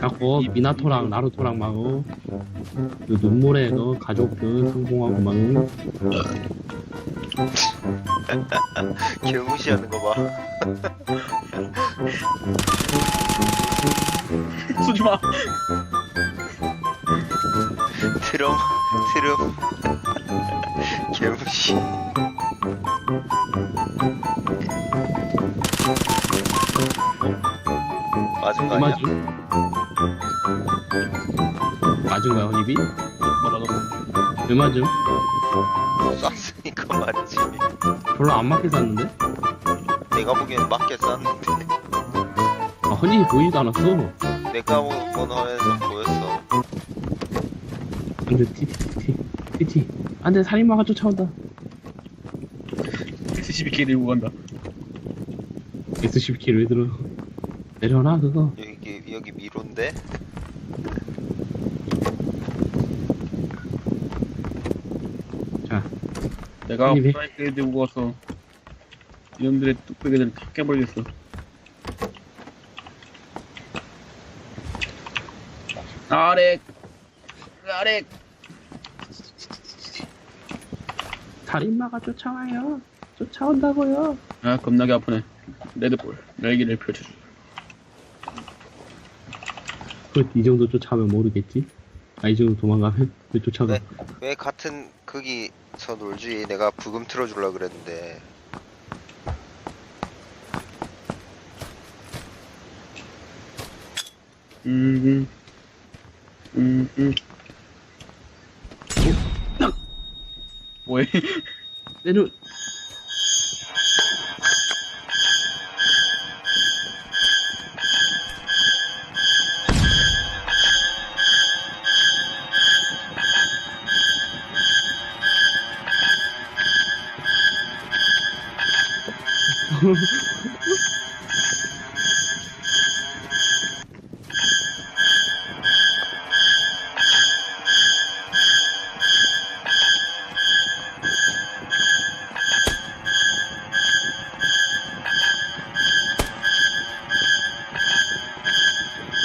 자꾸 미나토랑 나루토랑 막 어, 그 가족들 성공하고 막 응? 개무시하는 거 봐. 쏘지 마 트럼, 트럼. 개무시. 맞은 거 아니야? 맞음? 맞은가요 입이? 뭐라고 왜 맞음? 쐈으니까 맞지. 별로 안 맞게 쐈는데? 내가 보기엔 맞게 쐈는데. 아 헌이 보이지도 않았어 내가 본 화면에서 보였어. 안돼 티티티티 티티 안 돼 살인마가 쫓아온다 X12K 들고 간다 S12킬 왜 들어 내려놔 그거 여기, 여기 미로인데? 자 내가 아니, 왜- 프라이드 들고 가서 이놈들의 뚝배기들을 다 깨버리겠어. 아렉! 아렉! 살인마가 쫓아와요. 쫓아온다고요. 아 겁나게 아프네. 레드볼. 날개를 펼쳐줘. 그이 정도 쫓아가면 모르겠지 아이 정도 도망가면 왜 쫓아가 네. 왜 같은 거기서 놀지? 내가 부금 틀어줄라 그랬는데. 음 음 음음 뭐해 내려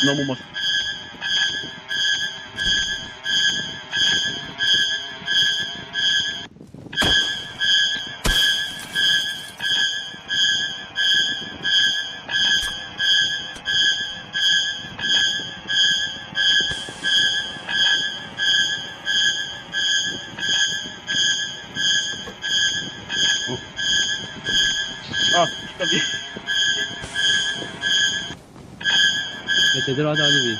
너무 제대로 하자 아니비 야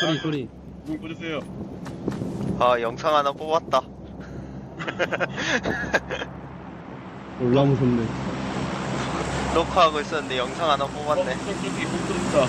소리 소리 문 꺼주세요. 아, 영상 하나 뽑았다. 올라 무섭네 녹화하고 있었는데 영상 하나 어, 뽑았네. 저기 문 끄는다.